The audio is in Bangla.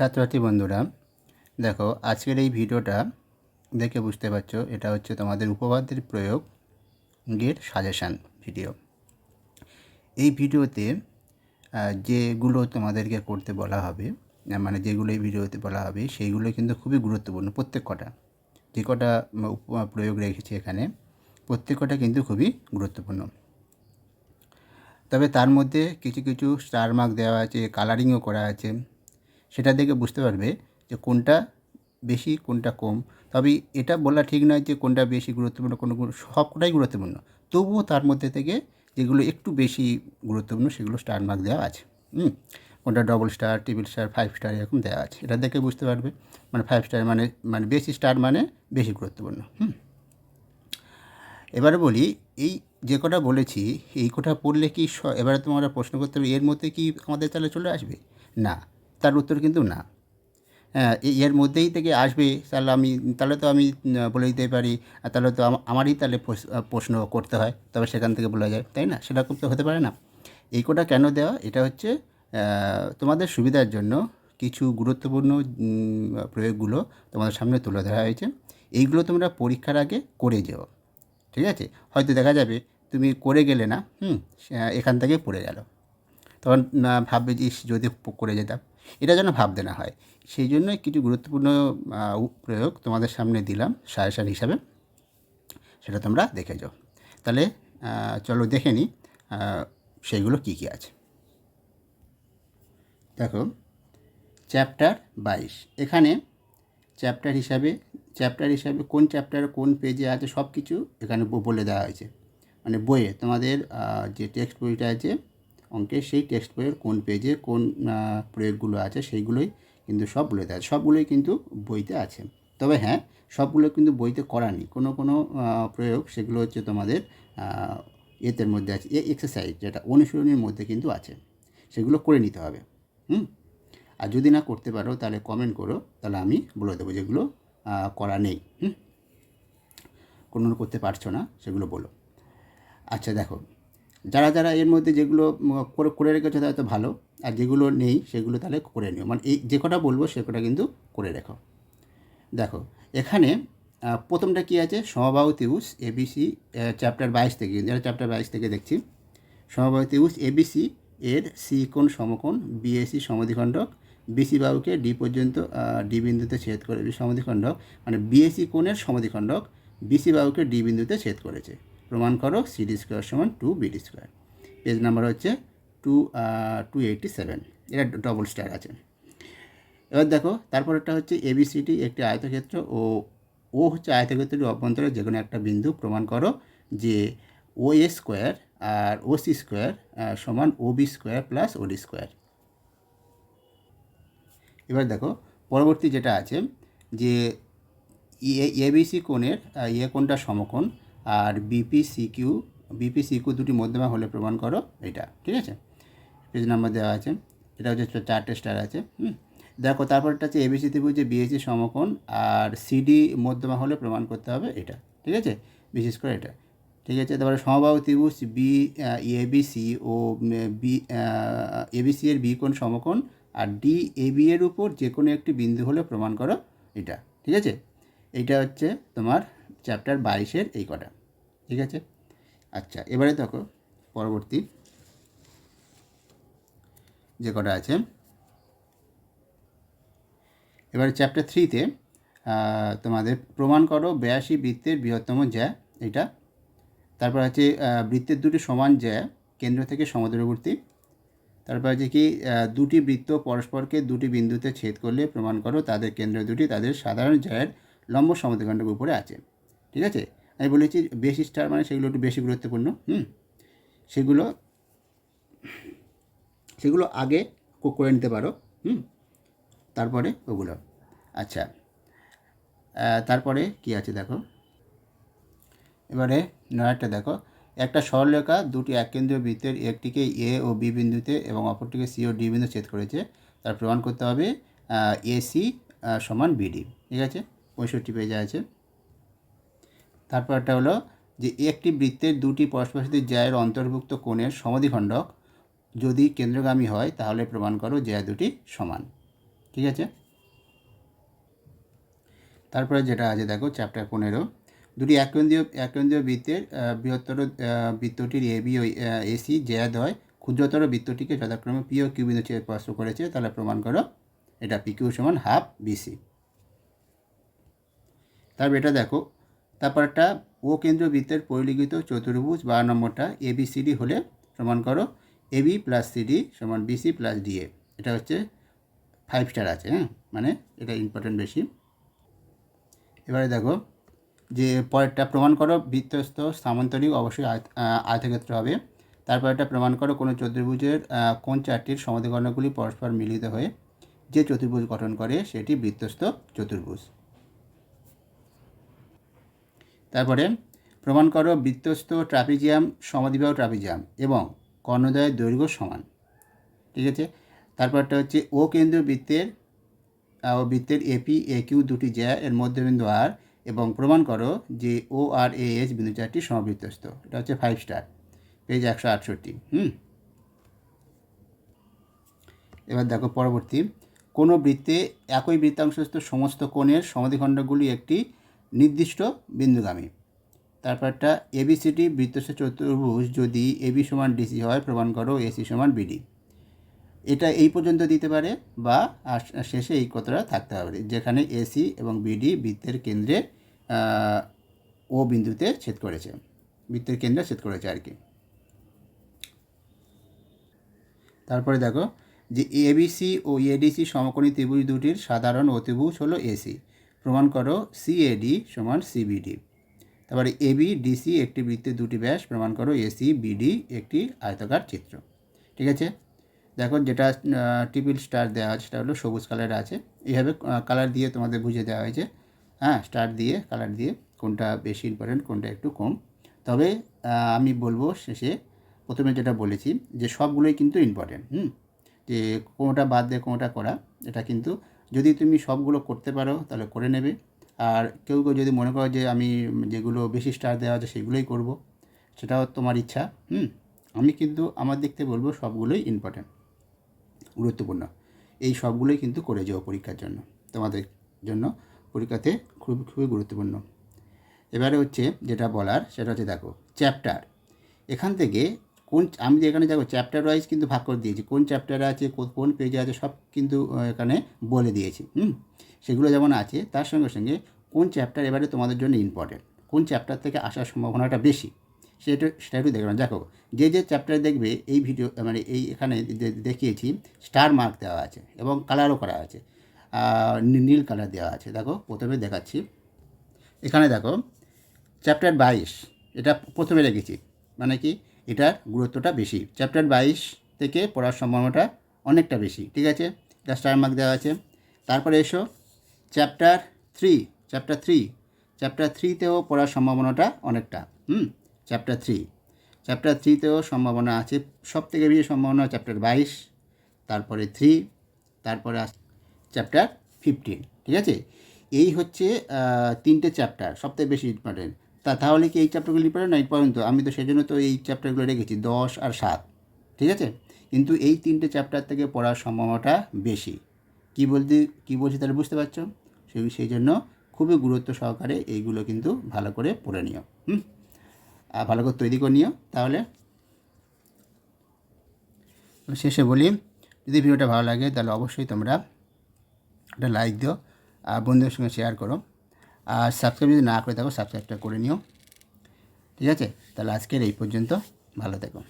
ছাত্রছাত্রী বন্ধুরা, দেখো আজকের এই ভিডিওটা দেখে বুঝতে পারছ, এটা হচ্ছে তোমাদের উপপাদ্যের প্রয়োগের সাজেশান ভিডিও। এই ভিডিওতে যেগুলো তোমাদেরকে করতে বলা হবে মানে যেগুলো এই ভিডিওতে বলা হবে, সেইগুলো কিন্তু খুবই গুরুত্বপূর্ণ প্রত্যেক কটা। যে কটা প্রয়োগ রেখেছি এখানে, প্রত্যেক কটা কিন্তু খুবই গুরুত্বপূর্ণ। তবে তার মধ্যে কিছু কিছু স্টার মার্ক দেওয়া আছে কালারিংও করা আছে। সেটা দেখে বুঝতে পারবে যে কোনটা বেশি, কোনটা কম। তবে এটা বলা ঠিক নয় যে কোনটা বেশি গুরুত্বপূর্ণ, কোনো সবটাই গুরুত্বপূর্ণ। তবুও তার মধ্যে থেকে যেগুলো একটু বেশি গুরুত্বপূর্ণ সেগুলো স্টার মার্ক দেওয়া আছে। হুম? কোনটা double star triple star five star এরকম দেওয়া আছে। এটা দেখে বুঝতে পারবে। মানে ফাইভ স্টার মানে মানে বেশি স্টার মানে বেশি গুরুত্বপূর্ণ। হুম? এবারে বলি, এই যে কটা বলেছি, এই কটা পড়লে কি এবারে তোমরা প্রশ্ন করতে হবে, এর মধ্যে কি আমাদের তাহলে চলে আসবে? না। তার উত্তর কিন্তু না। হ্যাঁ এর মধ্যেই থেকে আসবে, তাহলে আমি, তাহলে তো আমি বলে দিতে পারি তাহলে তো আমারই তাহলে প্রশ্ন করতে হয়, তবে সেখান থেকে বলা যায়, তাই না? সেরকম তো হতে পারে না। এই কোটা কেন দেওয়া? এটা হচ্ছে তোমাদের সুবিধার জন্য কিছু গুরুত্বপূর্ণ প্রয়োগগুলো তোমাদের সামনে তুলে ধরা হয়েছে। এইগুলো তোমরা পরীক্ষার আগে করে যেও, ঠিক আছে? হয়তো দেখা যাবে, তুমি করে গেলে না, হুম এখান থেকে পড়ে গেল। তখন ভাববে যে যদি করে যেতাম। এটা যেন ভাবতে না হয়। সেই জন্যই কিছু গুরুত্বপূর্ণ প্রয়োগ তোমাদের সামনে দিলাম, সাজেশান হিসাবে। সেটা তোমরা দেখে যাও। তাহলে চলো দেখে নিই সেইগুলো কী কী আছে। দেখো, চ্যাপ্টার বাইশ। এখানে চ্যাপ্টার হিসাবে চ্যাপ্টার হিসাবে কোন চ্যাপ্টার কোন পেজে আছে সব কিছু এখানে বলে দেওয়া হয়েছে। মানে বইয়ে তোমাদের যে টেক্সট বইটা আছে অঙ্কের সেই টেক্সট বইয়ের কোন পেজে কোন প্রয়োগগুলো আছে সেইগুলোই কিন্তু সব বলে আছে সবগুলোই কিন্তু বইতে আছে। তবে হ্যাঁ সবগুলো কিন্তু বইতে করা নেই, কোনো কোনো প্রয়োগ সেগুলো হচ্ছে তোমাদের এতের মধ্যে আছে, এ এক্সারসাইজ যেটা অনুশীলনীর মধ্যে কিন্তু আছে, সেগুলো করে নিতে হবে, হুম? আর যদি না করতে পারো তাহলে কমেন্ট করো, তাহলে আমি বলে দেবো যেগুলো করা নেই, হুম? কোনো করতে পারছ না, সেগুলো বলো। আচ্ছা দেখো যারা যারা এর মধ্যে যেগুলো করে করে রেখেছো তাহলে তো ভালো। আর যেগুলো নেই, সেগুলো তাহলে করে নিও। মানে এই যে কটা বলব, সে কটা কিন্তু করে রেখো। দেখো, এখানে প্রথমটা কি আছে? সমবাহু ত্রিভুজ এবিসি চ্যাপ্টার বাইশ থেকে। এটা চ্যাপ্টার বাইশ থেকে দেখছি সমবাহু এবিসি এর সি কোণ সমকোণ বিএসি সমদ্বিখণ্ডক বিসি বাহুকে ডি পর্যন্ত ডি বিন্দুতে ছেদ করে বি সমদ্বিখণ্ডক মানে বিএসি কোণের সমদ্বিখণ্ডক বিসি বাহুকে ডি বিন্দুতে ছেদ করেছে। প্রমাণ করো সিডি স্কোয়ার সমান two BD square page number হচ্ছে টু টু এইটটি সেভেন এটা ডবল স্টার আছে। এবার দেখো, তারপরেরটা হচ্ছে এবিসিডি একটি আয়তক্ষেত্র ও ও হচ্ছে আয়তক্ষেত্রের অভ্যন্তরে যে কোনো একটা বিন্দু প্রমাণ করো যে ও এ স্কোয়ার আর ও সি স্কোয়ার সমান O B square plus OD square এবার দেখো, পরবর্তী যেটা আছে যে এবিসি কোণের এ কোণটা সমকোণ আর বিপি সিকিউ বিপি সিকিউ দুটি মধ্যমা হলে প্রমাণ করো এটা, ঠিক আছে? পেজ নাম্বার দেওয়া আছে। এটা হচ্ছে চারটে স্টার আছে, হুম? দেখো তারপরটা হচ্ছে এবিসি ত্রিভুজে বিএসি সমকোণ আর সিডি মধ্যমা হলে প্রমাণ করতে হবে এটা, ঠিক আছে? বিশেষ করে এটা, ঠিক আছে? তারপরে সমবাহু ত্রিভুজ বি এবিসি ও বি এবিসি এর বি কোণ সমকোণ আর ডি এবি এর উপর যে কোনো একটি বিন্দু হলে প্রমাণ করো এটা, ঠিক আছে? এইটা হচ্ছে তোমার চ্যাপ্টার বাইশের এই কটা। ঠিক আছে? আচ্ছা এবারে দেখো, পরবর্তী যে কটা আছে, এবারে চ্যাপ্টার থ্রিতে তোমাদের প্রমাণ করো বেয়াশি বৃত্তের বৃহত্তম জ্যা, এটা। তারপর আছে বৃত্তের দুটি সমান জ্যা, কেন্দ্র থেকে সমদূরবর্তী। তারপর আছে কি দুটি বৃত্ত পরস্পরকে দুটি বিন্দুতে ছেদ করলে প্রমাণ করো তাদের কেন্দ্র দুটি তাদের সাধারণ জ্যায়ের লম্ব সমদ্বিখণ্ডের উপরে আছে। ঠিক আছে? আমি বলেছি বেশি স্টার মানে সেগুলো একটু বেশি গুরুত্বপূর্ণ, হুম? সেগুলো সেগুলো আগে করে নিতে পারো, হুম? তারপরে ওগুলো। আচ্ছা। তারপরে কি আছে দেখো? এবারে নয়ারটা দেখো। একটা সরলরেখা দুটি এককেন্দ্রীয় বৃত্তের একটিকে এ ও বি বিন্দুতে এবং অপরটিকে সি ও ডি বিন্দু ছেদ করেছে। তার প্রমাণ করতে হবে এসি সমান বিডি ঠিক আছে? পঁয়ষট্টি পেজে আছে। তারপরটা হলো যে একটি বৃত্তের দুটি পরস্পর জ্যায়ের অন্তর্ভুক্ত কোণের সমাধিখণ্ডক যদি কেন্দ্রগামী হয়, তাহলে প্রমাণ করো জ্যা দুটি সমান। ঠিক আছে? তারপরে যেটা আছে দেখো চ্যাপ্টার পনেরো। দুটি এককেন্দ্রীয় এককেন্দ্রীয় বৃত্তের বৃহত্তর বৃত্তটির এ, বি এসি জ্যাদ হয় ক্ষুদ্রতর বৃত্তটিকে যথাক্রমে পিও ও কিউ বিন্দু স্পর্শ করেছে, তাহলে প্রমাণ করো এটা পি কিউ সমান হাফ বিসি তারপর এটা দেখো তারপর একটা ও কেন্দ্রীয় বৃত্তের পরিলিখিত চতুর্ভুজ বারো নম্বরটা এ বি সি ডি হলে প্রমাণ করো এ বি প্লাস সিডি সমান বিসি প্লাস ডিএ এটা হচ্ছে ফাইভ স্টার আছে হ্যাঁ? মানে এটা ইম্পর্টেন্ট বেশি। এবারে দেখো যে পরেরটা প্রমাণ করো, বৃত্তস্থ স্থানান্তরিক অবশ্যই আয়তক্ষেত্র হবে। তারপর এটা প্রমাণ করো কোনো চতুর্ভুজের কোন চারটির সমাধিকর্ণগুলি পরস্পর মিলিত হয়ে যে চতুর্ভুজ গঠন করে সেটি বৃত্তস্থ চতুর্ভুজ। তারপরে প্রমাণ করো বৃত্তস্থ ট্রাপিজিয়াম, সমাধিবাহ ট্রাপিজিয়াম এবং কর্ণদয়ের দৈর্ঘ্য সমান। ঠিক আছে? তারপরটা হচ্ছে ও কেন্দ্রীয় বৃত্তের ও বৃত্তের এপি এ কিউ দুটি জ্যা এর মধ্যবিন্দু আর এবং প্রমাণ করো যে ও আর এ এস বিন্দু চারটি সমবৃত্তস্থ এটা হচ্ছে ফাইভ স্টার পেজ একশো আটষট্টি, হুম? এবার দেখো পরবর্তী। কোনো বৃত্তে একই বৃত্তাংশস্থ সমস্ত কোণের সমাধিখণ্ডগুলি একটি নির্দিষ্ট বিন্দুগামী। তারপরটা এবিসিটি বৃত্তস্থ চতুর্ভুজ যদি এবি সমান ডিসি হয়, প্রমাণ করো এসি সমান বিডি এটা এই পর্যন্ত দিতে পারে বা শেষে এই কথাটা থাকতে হবে, যেখানে এসি এবং বিডি বৃত্তের কেন্দ্রে ও বিন্দুতে ছেদ করেছে। বৃত্তের কেন্দ্রে ছেদ করেছে আর কি। তারপরে দেখো যে এবিসি ও এডিসি সমকোণী ত্রিভুজ দুটির সাধারণ অতিভুজ হলো এসি প্রমাণ করো সিএডি সমান সিবিডি তারপরে এবি ডিসি একটি বৃত্তের দুটি ব্যাস প্রমাণ করো এসি বিডি একটি আয়তাকার চিত্র। ঠিক আছে? দেখো যেটা টিপিল স্টার দেওয়া আছে, সেটা হলো সবুজ কালার আছে। এইভাবে কালার দিয়ে তোমাদের বুঝে দেওয়া হয়েছে। হ্যাঁ স্টার দিয়ে কালার দিয়ে কোনটা বেশি ইম্পর্টেন্ট কোনটা একটু কম। তবে আমি বলব শেষে, প্রথমে যেটা বলেছি, যে সবগুলোই কিন্তু ইম্পর্টেন্ট হুম? যে কোনোটা বাদ দিয়ে কোনোটা করা, এটা কিন্তু যদি তুমি সবগুলো করতে পারো, তাহলে করে নেবে। আর কেউ কেউ যদি মনে করো যে আমি যেগুলো বেশি স্টার দেওয়া আছে সেগুলোই করব, সেটাও তোমার ইচ্ছা। হুম, আমি কিন্তু আমার দিক থেকে বলব সবগুলোই ইম্পর্ট্যান্ট গুরুত্বপূর্ণ। এই সবগুলোই কিন্তু করে যাও পরীক্ষার জন্য। তোমাদের জন্য পরীক্ষাতে খুব, খুবই গুরুত্বপূর্ণ। এবারে হচ্ছে যেটা বলার, সেটা হচ্ছে দেখো চ্যাপ্টার এখান থেকে কোন আমি এখানে দেখো চ্যাপ্টার ওয়াইজ কিন্তু ভাগ করে দিয়েছি। কোন চ্যাপ্টারে আছে কোন পেজে আছে, সব কিন্তু এখানে বলে দিয়েছি, হুম? সেগুলো যেমন আছে, তার সঙ্গে সঙ্গে কোন চ্যাপ্টার এবারে তোমাদের জন্য ইম্পর্টেন্ট কোন চ্যাপ্টার থেকে আসার সম্ভাবনাটা বেশি? সেটা সেটা একটু দেখলাম দেখো, যে যে চ্যাপ্টার দেখবে, এই ভিডিও মানে এই এখানে দেখিয়েছি স্টার মার্ক দেওয়া আছে এবং কালারও করা আছে নীল কালার দেওয়া আছে। দেখো, প্রথমে দেখাচ্ছি। এখানে দেখো চ্যাপ্টার বাইশ, এটা প্রথমে রেখেছি। মানে কি? এটার গুরুত্বটা বেশি। চ্যাপ্টার বাইশ থেকে পড়ার সম্ভাবনাটা অনেকটা বেশি, ঠিক আছে? এটা স্টার মার্ক দেওয়া আছে। তারপরে এসো। Chapter three chapter three chapter থ্রিতেও পড়ার সম্ভাবনাটা অনেকটা, হুম? চ্যাপ্টার থ্রি চ্যাপ্টার থ্রিতেও সম্ভাবনা আছে সব থেকে বেশি সম্ভাবনা চ্যাপ্টার বাইশ, তারপরে থ্রি তারপরে চ্যাপ্টার ফিফটিন ঠিক আছে? এই হচ্ছে তিনটে চ্যাপ্টার সবথেকে বেশি ইম্পর্টেন্ট তা তাহলে কি এই চ্যাপ্টারগুলো ইম্পর্টেন্ট না ইম্পর্টেন্ট তো আমি তো সেই জন্য তো এই চ্যাপ্টারগুলো রেখেছি, দশ আর সাত। ঠিক আছে? কিন্তু এই তিনটে চ্যাপ্টার থেকে পড়ার সম্ভাবনাটা বেশি। কী বলতে, কী বলছি তাহলে বুঝতে পারছ? সেই সেই জন্য খুবই গুরুত্ব সহকারে এইগুলো কিন্তু ভালো করে পড়ে নিও। হুম? আর ভালো করে তৈরি করে নিও, তাহলে। শেষে বলি, যদি ভিডিওটা ভালো লাগে তাহলে অবশ্যই তোমরা একটা লাইক দিও, আর বন্ধুদের সঙ্গে শেয়ার করো। আর সাবস্ক্রাইব যদি না করে থাকো সাবস্ক্রাইবটা করে নিও। ঠিক আছে? তাহলে আজকের এই পর্যন্ত। ভালো থেকো।